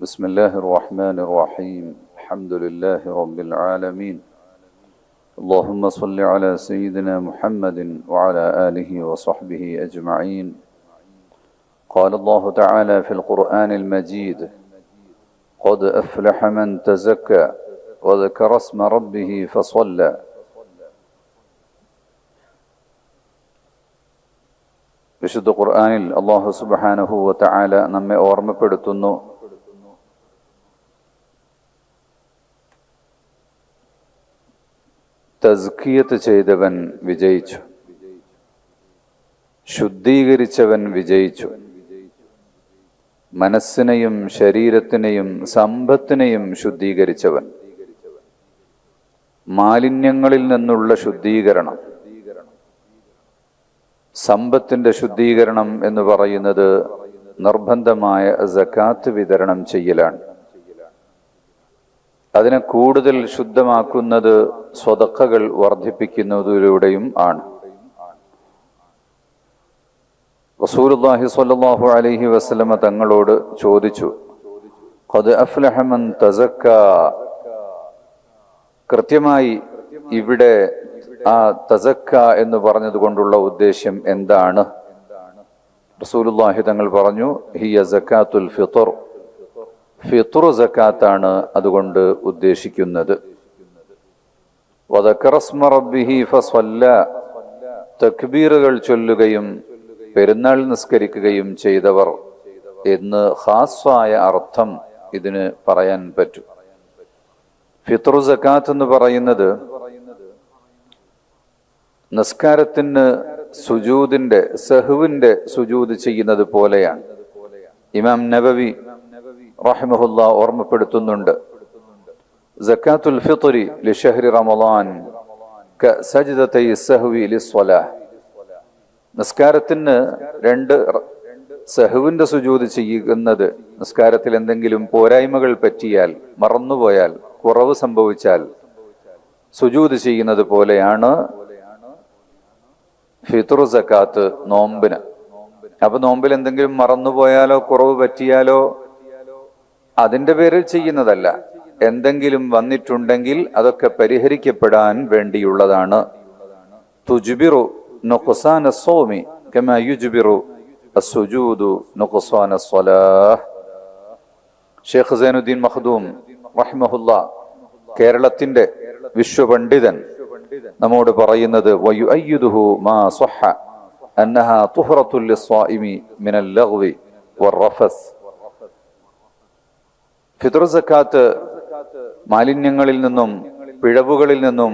بسم الله الرحمن الرحيم الحمد لله رب العالمين اللهم صل على سيدنا محمد وعلى آله وصحبه أجمعين قال الله تعالى في القرآن المجيد قد أفلح من تزكى وذكر اسم ربه فصلى വിശുദ്ധ ഖുർആനിൽ അള്ളാഹു സുബ്ഹാനഹു വതആല നമ്മെ ഓർമ്മപ്പെടുത്തുന്നു തസ്കിയത്ത് ചെയ്തവൻ വിജയിച്ചു. ശുദ്ധീകരിച്ചവൻ വിജയിച്ചു. മനസ്സിനെയും ശരീരത്തിനെയും സമ്പത്തിനെയും ശുദ്ധീകരിച്ചവൻ. മാലിന്യങ്ങളിൽ നിന്നുള്ള ശുദ്ധീകരണം. സമ്പത്തിന്റെ ശുദ്ധീകരണം എന്ന് പറയുന്നത് നിർബന്ധമായ സക്കാത്ത് വിതരണം ചെയ്യലാണ്. അതിനെ കൂടുതൽ ശുദ്ധമാക്കുന്നത് സ്വതക്കകൾ വർദ്ധിപ്പിക്കുന്നതിലൂടെയും ആണ്. റസൂലുള്ളാഹി സ്വല്ലല്ലാഹു അലൈഹി വസല്ലമ തങ്ങളോട് ചോദിച്ചു ഖദ് തസക്ക കൃത്യമായി ഇവിടെ ആ തസക്ക എന്ന് പറഞ്ഞതുകൊണ്ടുള്ള ഉദ്ദേശ്യം എന്താണ്? റസൂലുള്ളാഹി തങ്ങൾ പറഞ്ഞു ഹിയ സക്കാത്തുൽ ഫിത്ർ. ഫിത്ർ സക്കാത്താണ് അതുകൊണ്ട് ഉദ്ദേശിക്കുന്നത്. തക്ബീറുകൾ ചൊല്ലുകയും പെരുന്നാൾ നിസ്കരിക്കുകയും ചെയ്തവർ എന്ന് ഹാസ്വായ അർത്ഥം ഇതിന് പറയാൻ പറ്റും. ഫിത്ർ സക്കാത്ത് എന്ന് പറയുന്നത് നിസ്കാരത്തിന് സുജൂദിന്റെ സഹുവിന്റെ സുജൂദ് ചെയ്യുന്നത് പോലെയാണ്. ഇമാം നബവി റഹിമഹുല്ല ഓർമ്മപ്പെടുത്തുന്നുണ്ട്. സക്കാത്തുൽ ഫിത്രി ലിഷഹരി റമലാൻ നിസ്കാരത്തിന് രണ്ട് സഹുവിന്റെ സുജൂത് ചെയ്യുന്നത് നിസ്കാരത്തിൽ എന്തെങ്കിലും പോരായ്മകൾ പറ്റിയാൽ മറന്നുപോയാൽ കുറവ് സംഭവിച്ചാൽ സുജൂത് ചെയ്യുന്നത് പോലെയാണ് ഫിത്തുർ സക്കാത്ത് നോമ്പിന്. അപ്പൊ നോമ്പിൽ എന്തെങ്കിലും മറന്നുപോയാലോ കുറവ് പറ്റിയാലോ അതിന്റെ പേരിൽ ചെയ്യുന്നതല്ല. എന്തെങ്കിലും വന്നിട്ടുണ്ടെങ്കിൽ അതൊക്കെ പരിഹരിക്കപ്പെടാൻ വേണ്ടിയുള്ളതാണ്. തുജുബിറു നൊക്കുസാന സോമി കമ യുജുബിറു അസുജൂദു നൊക്കുസാന സ്വലാഹ് ഷേഖ് സൈനുദ്ദീൻ മഹദൂം റഹ്മഹുല്ല കേരളത്തിന്റെ വിശ്വപണ്ഡിതൻ നമ്മോട് പറയുന്നത് അന്നഹ തുഹറത്തുൽ മിനൽ ലഗ്വി വറഫസ് ഫിത്ർ സക്കാത്ത് മാലിന്യങ്ങളിൽ നിന്നും പിഴവുകളിൽ നിന്നും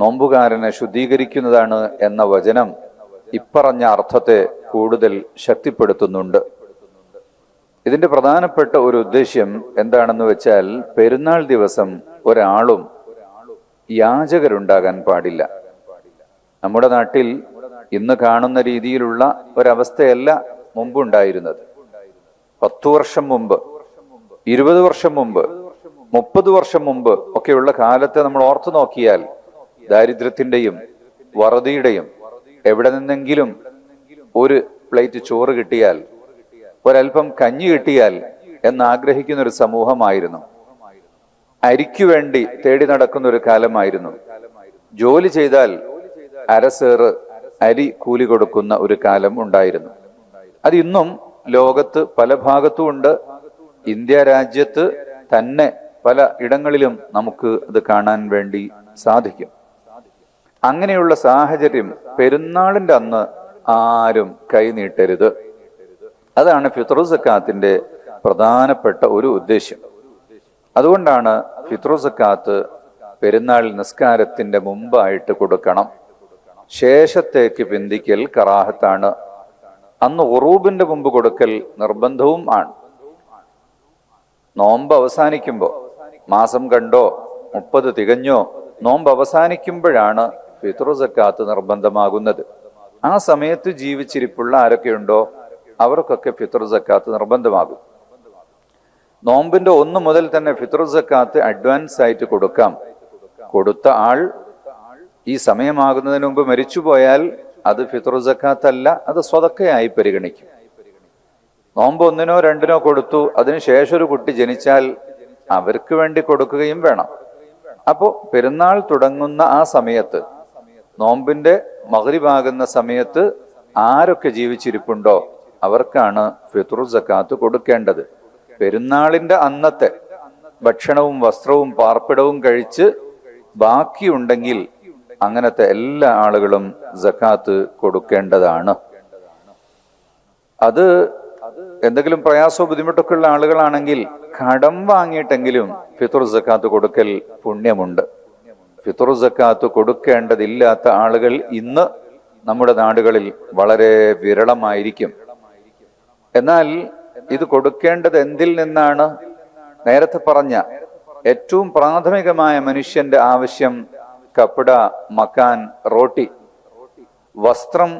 നോമ്പുകാരനെ ശുദ്ധീകരിക്കുന്നതാണ് എന്ന വചനം ഇപ്പറഞ്ഞ അർത്ഥത്തെ കൂടുതൽ ശക്തിപ്പെടുത്തുന്നുണ്ട്. ഇതിന്റെ പ്രധാനപ്പെട്ട ഒരു ഉദ്ദേശ്യം എന്താണെന്ന് വെച്ചാൽ പെരുന്നാൾ ദിവസം ഒരാളും യാചകരുണ്ടാകാൻ പാടില്ല. നമ്മുടെ നാട്ടിൽ ഇന്ന് കാണുന്ന രീതിയിലുള്ള ഒരവസ്ഥയല്ല മുമ്പുണ്ടായിരുന്നത്. പത്തു വർഷം മുമ്പ് ഇരുപത് വർഷം മുമ്പ് മുപ്പത് വർഷം മുമ്പ് ഒക്കെയുള്ള കാലത്തെ നമ്മൾ ഓർത്തു നോക്കിയാൽ ദാരിദ്ര്യത്തിന്റെയും വറുതിയുടെയും എവിടെ നിന്നെങ്കിലും ഒരു പ്ലേറ്റ് ചോറ് കിട്ടിയാൽ ഒരൽപ്പം കഞ്ഞി കിട്ടിയാൽ എന്നാഗ്രഹിക്കുന്ന ഒരു സമൂഹമായിരുന്നു. അരിക്കു വേണ്ടി തേടി നടക്കുന്ന ഒരു കാലമായിരുന്നു. ജോലി ചെയ്താൽ അരസേറ് അരി കൂലി കൊടുക്കുന്ന ഒരു കാലം ഉണ്ടായിരുന്നു. അത് ഇന്നും ലോകത്ത് പല ഭാഗത്തും ഉണ്ട്. ഇന്ത്യ രാജ്യത്ത് തന്നെ പല ഇടങ്ങളിലും നമുക്ക് അത് കാണാൻ വേണ്ടി സാധിക്കും. അങ്ങനെയുള്ള സാഹചര്യം പെരുന്നാളിന്റെ അന്ന് ആരും കൈനീട്ടരുത് അതാണ് ഫിത്രു സക്കാത്തിന്റെ പ്രധാനപ്പെട്ട ഒരു ഉദ്ദേശ്യം. അതുകൊണ്ടാണ് ഫിത്രു സക്കാത്ത് പെരുന്നാൾ നിസ്കാരത്തിന്റെ മുമ്പായിട്ട് കൊടുക്കണം. ശേഷത്തേക്ക് പിന്തിക്കൽ കറാഹത്താണ്. അന്ന് ഉറൂബിന്റെ മുമ്പ് കൊടുക്കൽ നിർബന്ധവും ആണ്. നോമ്പ് അവസാനിക്കുമ്പോൾ മാസം കണ്ടോ മുപ്പത് തികഞ്ഞോ നോമ്പ് അവസാനിക്കുമ്പോഴാണ് ഫിത്രുസക്കാത്ത് നിർബന്ധമാകുന്നത്. ആ സമയത്ത് ജീവിച്ചിരിപ്പുള്ള ആരൊക്കെയുണ്ടോ അവർക്കൊക്കെ ഫിത്രുസക്കാത്ത് നിർബന്ധമാകും. നോമ്പിന്റെ ഒന്ന് മുതൽ തന്നെ ഫിത്രുസക്കാത്ത് അഡ്വാൻസ് ആയിട്ട് കൊടുക്കാം. കൊടുത്ത ആൾ ഈ സമയമാകുന്നതിന് മുമ്പ് മരിച്ചുപോയാൽ അത് ഫിത്രുസക്കാത്തല്ല അല്ല അത് സ്വതക്കയായി പരിഗണിക്കും. നോമ്പ് ഒന്നിനോ രണ്ടിനോ കൊടുത്തു അതിനുശേഷം ഒരു കുട്ടി ജനിച്ചാൽ അവർക്ക് വേണ്ടി കൊടുക്കുകയും വേണം. അപ്പോ പെരുന്നാൾ തുടങ്ങുന്ന ആ സമയത്ത് നോമ്പിന്റെ മകരിവാകുന്ന സമയത്ത് ആരൊക്കെ ജീവിച്ചിരിപ്പുണ്ടോ അവർക്കാണ് ഫിത്രു സക്കാത്ത് കൊടുക്കേണ്ടത്. പെരുന്നാളിന്റെ അന്നത്തെ ഭക്ഷണവും വസ്ത്രവും പാർപ്പിടവും കഴിച്ച് ബാക്കിയുണ്ടെങ്കിൽ അങ്ങനത്തെ എല്ലാ ആളുകളും സക്കാത്ത് കൊടുക്കേണ്ടതാണ്. അത് എന്തെങ്കിലും പ്രയാസോ ബുദ്ധിമുട്ടൊക്കെ ഉള്ള ആളുകളാണെങ്കിൽ കടം വാങ്ങിയിട്ടെങ്കിലും ഫിത്തുർ സക്കാത്ത് കൊടുക്കൽ പുണ്യമുണ്ട്. ഫിത്തുർ സക്കാത്ത് കൊടുക്കേണ്ടതില്ലാത്ത ആളുകൾ ഇന്ന് നമ്മുടെ നാടുകളിൽ വളരെ വിരളമായിരിക്കും. എന്നാൽ ഇത് കൊടുക്കേണ്ടത് എന്തിൽ നിന്നാണ്? നേരത്തെ പറഞ്ഞ ഏറ്റവും പ്രാഥമികമായ മനുഷ്യന്റെ ആവശ്യം കപ്പിട മക്കാൻ റോട്ടി വസ്ത്രം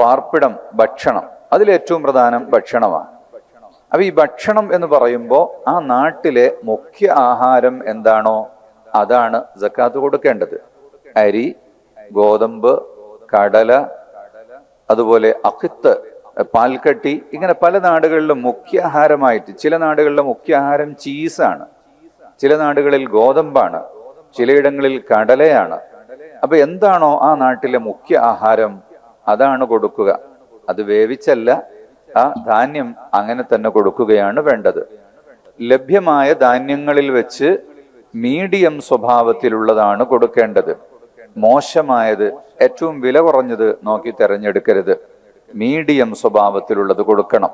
പാർപ്പിടം ഭക്ഷണം. അതിലേറ്റവും പ്രധാനം ഭക്ഷണമാണ്. അപ്പൊ ഈ ഭക്ഷണം എന്ന് പറയുമ്പോൾ ആ നാട്ടിലെ മുഖ്യ ആഹാരം എന്താണോ അതാണ് ജക്കാത്ത് കൊടുക്കേണ്ടത്. അരി ഗോതമ്പ് കടല അതുപോലെ അക്കിത്ത് പാൽക്കട്ടി ഇങ്ങനെ പല നാടുകളിലും മുഖ്യ ആഹാരമായിട്ട് ചില നാടുകളിലെ മുഖ്യ ആഹാരം ചീസാണ്. ചില നാടുകളിൽ ഗോതമ്പാണ്. ചിലയിടങ്ങളിൽ കടലയാണ്. അപ്പൊ എന്താണോ ആ നാട്ടിലെ മുഖ്യ ആഹാരം അതാണ് കൊടുക്കുക. അത് വേവിച്ചല്ല. ആ ധാന്യം അങ്ങനെ തന്നെ കൊടുക്കുകയാണ് വേണ്ടത്. ലഭ്യമായ ധാന്യങ്ങളിൽ വെച്ച് മീഡിയം സ്വഭാവത്തിലുള്ളതാണ് കൊടുക്കേണ്ടത്. മോശമായത് ഏറ്റവും വില കുറഞ്ഞത് നോക്കി തെരഞ്ഞെടുക്കരുത്. മീഡിയം സ്വഭാവത്തിലുള്ളത് കൊടുക്കണം.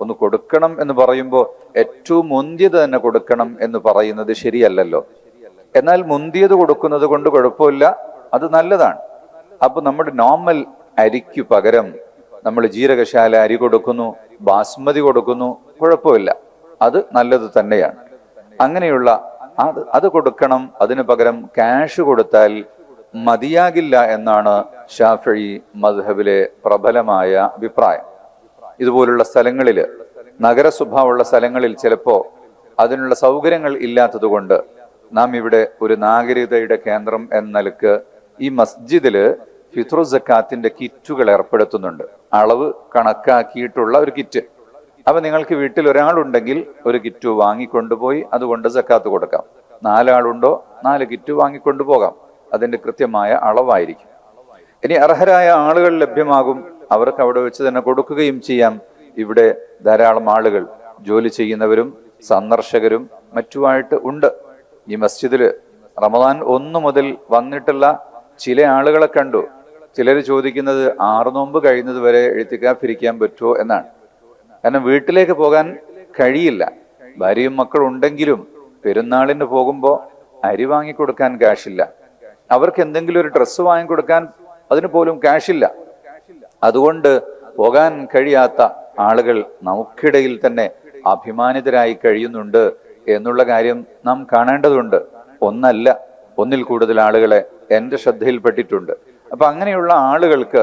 ഒന്ന് കൊടുക്കണം എന്ന് പറയുമ്പോൾ ഏറ്റവും മുന്തിയത് തന്നെ കൊടുക്കണം എന്ന് പറയുന്നത് ശരിയല്ലല്ലോ. എന്നാൽ മുന്തിയത് കൊടുക്കുന്നത് കൊണ്ട് കുഴപ്പമില്ല. അത് നല്ലതാണ്. അപ്പൊ നമ്മുടെ നോർമൽ അരിക്കു പകരം നമ്മൾ ജീരകശാല അരി കൊടുക്കുന്നു ബാസ്മതി കൊടുക്കുന്നു കുഴപ്പമില്ല. അത് നല്ലത് തന്നെയാണ്. അങ്ങനെയുള്ള അത് അത് കൊടുക്കണം അതിനു പകരം ക്യാഷ് കൊടുത്താൽ മതിയാകില്ല എന്നാണ് ഷാഫി മദ്ഹബിലെ പ്രബലമായ അഭിപ്രായം. ഇതുപോലുള്ള സ്ഥലങ്ങളിൽ നഗരസ്വഭാവമുള്ള സ്ഥലങ്ങളിൽ ചിലപ്പോൾ അതിനുള്ള സൗകര്യങ്ങൾ ഇല്ലാത്തതുകൊണ്ട് നാം ഇവിടെ ഒരു നാഗരികതയുടെ കേന്ദ്രം എന്ന നിലയ്ക്ക് ഈ മസ്ജിദിൽ ഫിത്രു ജക്കാത്തിന്റെ കിറ്റുകൾ ഏർപ്പെടുത്തുന്നുണ്ട്. അളവ് കണക്കാക്കിയിട്ടുള്ള ഒരു കിറ്റ്. അപ്പൊ നിങ്ങൾക്ക് വീട്ടിൽ ഒരാളുണ്ടെങ്കിൽ ഒരു കിറ്റ് വാങ്ങിക്കൊണ്ടുപോയി അതുകൊണ്ട് ജക്കാത്ത് കൊടുക്കാം. നാലാളുണ്ടോ നാല് കിറ്റ് വാങ്ങിക്കൊണ്ടു പോകാം അതിന്റെ കൃത്യമായ അളവായിരിക്കും. ഇനി അർഹരായ ആളുകൾ ലഭ്യമാകും. അവർക്ക് അവിടെ വെച്ച് തന്നെ കൊടുക്കുകയും ചെയ്യാം. ഇവിടെ ധാരാളം ആളുകൾ ജോലി ചെയ്യുന്നവരും സന്ദർശകരും മറ്റുമായിട്ട് ഉണ്ട്. ഈ മസ്ജിദിൽ റമദാൻ ഒന്നു മുതൽ വന്നിട്ടുള്ള ചില ആളുകളെ കണ്ടു. ചിലർ ചോദിക്കുന്നത് ആറ് നോമ്പ് കഴിയുന്നത് വരെ എഴുത്തിക്കാഫിരിക്കാൻ പറ്റുമോ എന്നാണ്. കാരണം വീട്ടിലേക്ക് പോകാൻ കഴിയില്ല. ഭാര്യയും മക്കളും ഉണ്ടെങ്കിലും പെരുന്നാളിന് പോകുമ്പോൾ അരി വാങ്ങിക്കൊടുക്കാൻ കാശില്ല. അവർക്ക് എന്തെങ്കിലും ഒരു ഡ്രസ്സ് വാങ്ങിക്കൊടുക്കാൻ അതിന് പോലും കാശില്ല. അതുകൊണ്ട് പോകാൻ കഴിയാത്ത ആളുകൾ നമുക്കിടയിൽ തന്നെ അഭിമാനിതരായി കഴിയുന്നുണ്ട് എന്നുള്ള കാര്യം നാം കാണേണ്ടതുണ്ട്. ഒന്നല്ല ഒന്നിൽ കൂടുതൽ ആളുകളെ എന്റെ ശ്രദ്ധയിൽപ്പെട്ടിട്ടുണ്ട്. അപ്പൊ അങ്ങനെയുള്ള ആളുകൾക്ക്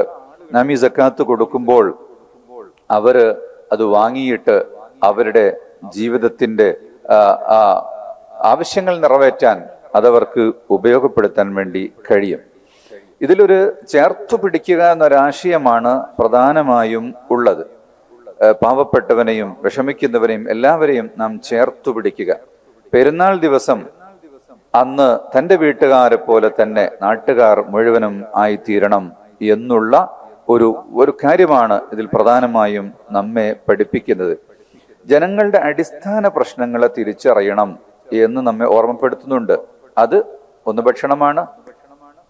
നാം ഈ സക്കാത്ത് കൊടുക്കുമ്പോൾ അവർ അത് വാങ്ങിയിട്ട് അവരുടെ ജീവിതത്തിന്റെ ആവശ്യങ്ങൾ നിറവേറ്റാൻ അതവർക്ക് ഉപയോഗപ്പെടുത്താൻ വേണ്ടി കഴിയും. ഇതിലൊരു ചേർത്തു പിടിക്കുക എന്നൊരാശയമാണ് പ്രധാനമായും ഉള്ളത്. പാവപ്പെട്ടവനെയും വിഷമിക്കുന്നവനെയും എല്ലാവരെയും നാം ചേർത്തു പിടിക്കുക. പെരുന്നാൾ ദിവസം അന്ന് തന്റെ വീട്ടുകാരെ പോലെ തന്നെ നാട്ടുകാർ മുഴുവനും ആയിത്തീരണം എന്നുള്ള ഒരു ഒരു കാര്യമാണ് ഇതിൽ പ്രധാനമായും നമ്മെ പഠിപ്പിക്കുന്നത്. ജനങ്ങളുടെ അടിസ്ഥാന പ്രശ്നങ്ങളെ തിരിച്ചറിയണം എന്ന് നമ്മെ ഓർമ്മപ്പെടുത്തുന്നുണ്ട്. അത് ഒന്ന് ഭക്ഷണമാണ്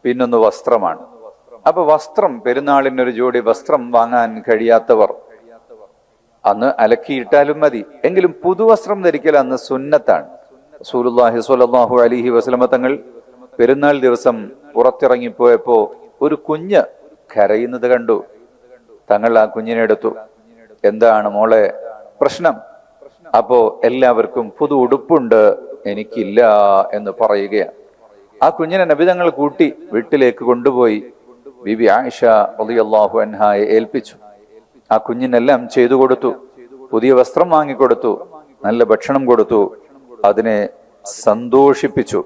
പിന്നൊന്ന് വസ്ത്രമാണ്. അപ്പൊ വസ്ത്രം പെരുന്നാളിന് ഒരു ജോഡി വസ്ത്രം വാങ്ങാൻ കഴിയാത്തവർ അന്ന് അലക്കിയിട്ടാലും മതി. എങ്കിലും പുതുവസ്ത്രം ധരിക്കൽ അന്ന് സുന്നത്താണ്. സൂലുല്ലാഹി സ്വല്ലല്ലാഹു അലിഹി വസ്ലമ തങ്ങൾ പെരുന്നാൾ ദിവസം പുറത്തിറങ്ങിപ്പോയപ്പോ ഒരു കുഞ്ഞ് കരയുന്നത് കണ്ടു. തങ്ങൾ ആ കുഞ്ഞിനെ എടുത്തു. എന്താണ് മോളെ പ്രശ്നം? അപ്പോ എല്ലാവർക്കും പുതു ഉടുപ്പുണ്ട് എനിക്കില്ല എന്ന് പറയുകയാണ്. ആ കുഞ്ഞിനെ നബിതങ്ങൾ കൂട്ടി വീട്ടിലേക്ക് കൊണ്ടുപോയി. ബിബി ആയിഷ റളിയല്ലാഹു അൻഹായെ ഏൽപ്പിച്ചു. ആ കുഞ്ഞിനെല്ലാം ചെയ്തു കൊടുത്തു. പുതിയ വസ്ത്രം വാങ്ങിക്കൊടുത്തു. നല്ല ഭക്ഷണം കൊടുത്തു. അതിനെ സന്തോഷിപ്പിച്ചു.